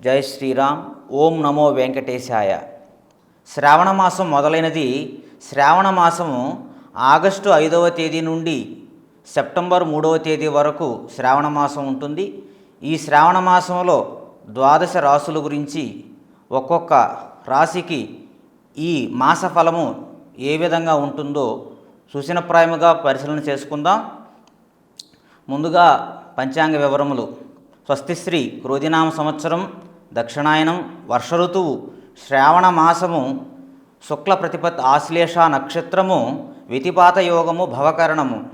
జై శ్రీరామ్ ఓం నమో వెంకటేశాయ. శ్రావణ మాసం మొదలైనది శ్రావణ మాసము ఆగస్టు ఐదవ తేదీ నుండి సెప్టెంబర్ మూడవ తేదీ వరకు శ్రావణ మాసం ఉంటుంది. ఈ శ్రావణ మాసంలో ద్వాదశ రాసుల గురించి ఒక్కొక్క రాశికి ఈ మాస ఫలము ఏ విధంగా ఉంటుందో సూచనప్రాయముగా పరిశీలన చేసుకుందాం. ముందుగా పంచాంగ వివరములు. స్వస్తిశ్రీ క్రోధినామ సంవత్సరం దక్షిణాయనం వర్ష ఋతువు శ్రావణ మాసము శుక్ల ప్రతిపత్ ఆశ్లేష నక్షత్రము వితిపాత యోగము భవకరణము.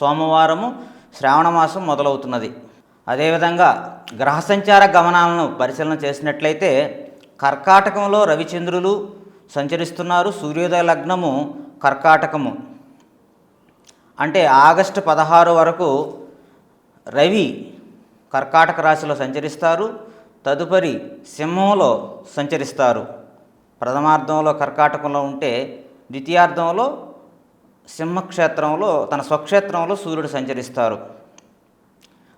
సోమవారము శ్రావణ మాసం మొదలవుతున్నది. అదేవిధంగా గ్రహ సంచార గమనాలను పరిశీలన చేసినట్లయితే కర్కాటకంలో రవిచంద్రులు సంచరిస్తున్నారు. సూర్యోదయ లగ్నము కర్కాటకము. అంటే ఆగస్టు పదహారు వరకు రవి కర్కాటక రాశిలో సంచరిస్తారు. తదుపరి సింహంలో సంచరిస్తారు. ప్రథమార్థంలో కర్కాటకంలో ఉంటే ద్వితీయార్థంలో సింహక్షేత్రంలో తన స్వక్షేత్రంలో సూర్యుడు సంచరిస్తారు.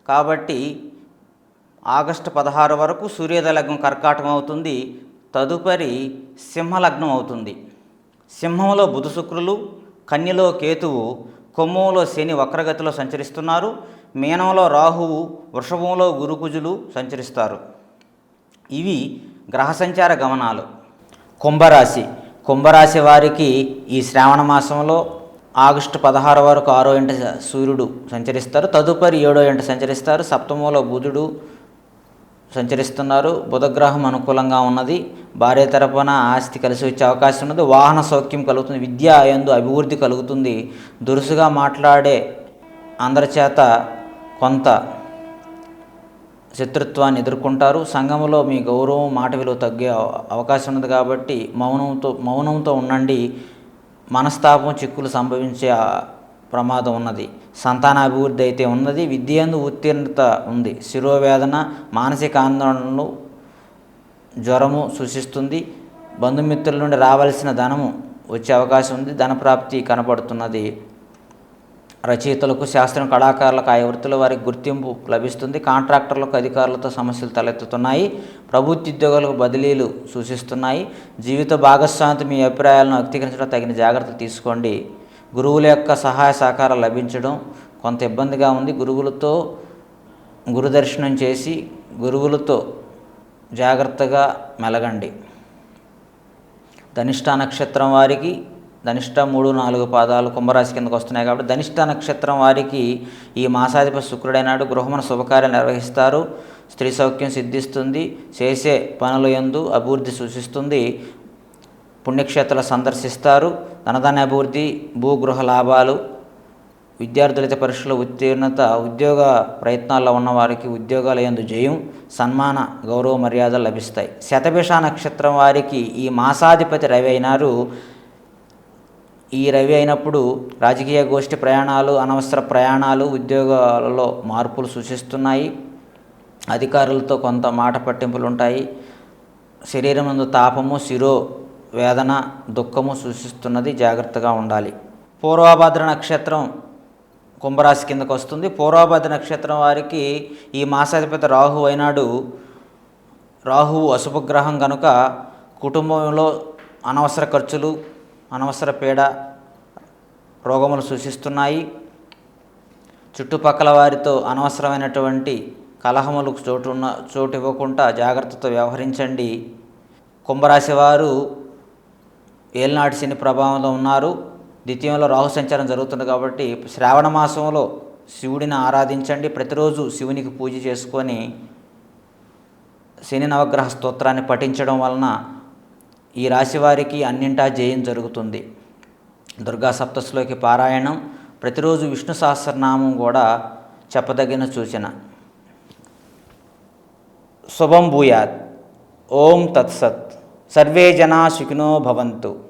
కాబట్టి ఆగస్టు పదహారు వరకు సూర్యోదయ లగ్నం కర్కాటకం అవుతుంది. తదుపరి సింహలగ్నం అవుతుంది. సింహంలో బుధ శుక్రులు కన్యలో కేతువు కొమ్మంలో శని వక్రగతిలో సంచరిస్తున్నారు. మీనంలో రాహువు వృషభంలో గురుకుజులు సంచరిస్తారు. ఇవి గ్రహ సంచార గమనాలు. కుంభరాశి. కుంభరాశి వారికి ఈ శ్రావణ మాసంలో ఆగస్టు పదహారు వరకు ఆరో ఇంట సూర్యుడు సంచరిస్తారు. తదుపరి ఏడో ఇంట సంచరిస్తారు. సప్తమంలో బుధుడు సంచరిస్తున్నారు. బుధగ్రహం అనుకూలంగా ఉన్నది. భార్య తరపున ఆస్తి కలిసి వచ్చే అవకాశం ఉన్నది. వాహన సౌఖ్యం కలుగుతుంది. విద్య ఎందు అభివృద్ధి కలుగుతుంది. దురుసుగా మాట్లాడే అందరి చేత కొంత శత్రుత్వాన్ని ఎదుర్కొంటారు. సంఘంలో మీ గౌరవం మాట విలువ తగ్గే అవకాశం ఉన్నది కాబట్టి మౌనంతో మౌనంతో ఉండండి. మనస్తాపం చిక్కులు సంభవించే ప్రమాదం ఉన్నది. సంతాన అభివృద్ధి అయితే ఉన్నది. విద్యందు ఉత్తీర్ణత ఉంది. శిరోవేదన మానసిక ఆందోళనలు జ్వరము సూచిస్తుంది బంధుమిత్రుల నుండి రావాల్సిన ధనము వచ్చే అవకాశం ఉంది. ధనప్రాప్తి కనపడుతున్నది. రచయితలకు శాస్త్రం కళాకారులకు ఆయా వృత్తుల వారికి గుర్తింపు లభిస్తుంది. కాంట్రాక్టర్లకు అధికారులతో సమస్యలు తలెత్తుతున్నాయి. ప్రభుత్వ ఉద్యోగులకు బదిలీలు సూచిస్తున్నాయి. జీవిత భాగస్వామితో మీ అభిప్రాయాలను వ్యక్తీకరించడం తగిన జాగ్రత్తలు తీసుకోండి. గురువుల యొక్క సహాయ సహకారం లభించడం కొంత ఇబ్బందిగా ఉంది. గురువులతో గురుదర్శనం చేసి గురువులతో జాగ్రత్తగా మెలగండి. ధనిష్ట నక్షత్రం వారికి ధనిష్ట మూడు నాలుగు పాదాలు కుంభరాశి కిందకు వస్తున్నాయి కాబట్టి ధనిష్ట నక్షత్రం వారికి ఈ మాసాధిపతి శుక్రుడైనాడు గృహమున శుభకార్యాలు నిర్వహిస్తారు. స్త్రీ సౌఖ్యం సిద్ధిస్తుంది చేసే పనుల యందు అభివృద్ధి సూచిస్తుంది. పుణ్యక్షేత్రాలు సందర్శిస్తారు. ధనధాన్య అభివృద్ధి భూగృహ లాభాలు విద్యార్థులైతే పరీక్షలు ఉత్తీర్ణత ఉద్యోగ ప్రయత్నాల్లో ఉన్నవారికి ఉద్యోగాల యందు జయం సన్మాన గౌరవ మర్యాదలు లభిస్తాయి. శతభిష నక్షత్రం వారికి ఈ మాసాధిపతి రవి అయినారు. ఈ రవి అయినప్పుడు రాజకీయ గోష్ఠి ప్రయాణాలు అనవసర ప్రయాణాలు ఉద్యోగాలలో మార్పులు సూచిస్తున్నాయి అధికారులతో కొంత మాట పట్టింపులు ఉంటాయి శరీరం తాపము శిరో వేదన దుఃఖము సూచిస్తున్నది జాగ్రత్తగా ఉండాలి. పూర్వభద్ర నక్షత్రం కుంభరాశి కిందకు వస్తుంది. పూర్వభద్ర నక్షత్రం వారికి ఈ మాసాధిపతి రాహు అయినాడు. రాహువు అశుభగ్రహం కనుక కుటుంబంలో అనవసర ఖర్చులు అనవసర పీడ రోగములు సూచిస్తున్నాయి. చుట్టుపక్కల వారితో అనవసరమైనటువంటి కలహములకు చోటు ఉన్న చోటు ఇవ్వకుండా జాగ్రత్తతో వ్యవహరించండి. కుంభరాశి వారు ఏలినాటి శని ప్రభావంలో ఉన్నారు. ద్వితీయంలో రాహు సంచారం జరుగుతుంది కాబట్టి శ్రావణ మాసంలో శివుడిని ఆరాధించండి. ప్రతిరోజు శివునికి పూజ చేసుకొని శని నవగ్రహ స్తోత్రాన్ని పఠించడం వలన ఈ రాశి వారికి అన్నింటా జయం జరుగుతుంది. దుర్గా సప్తస్లోకి పారాయణం ప్రతిరోజు విష్ణు సహస్రనామం కూడా చెప్పదగిన సూచన. శుభం భూయాత్. ఓం తత్సత్. సర్వే జనా సుఖినో భవంతు.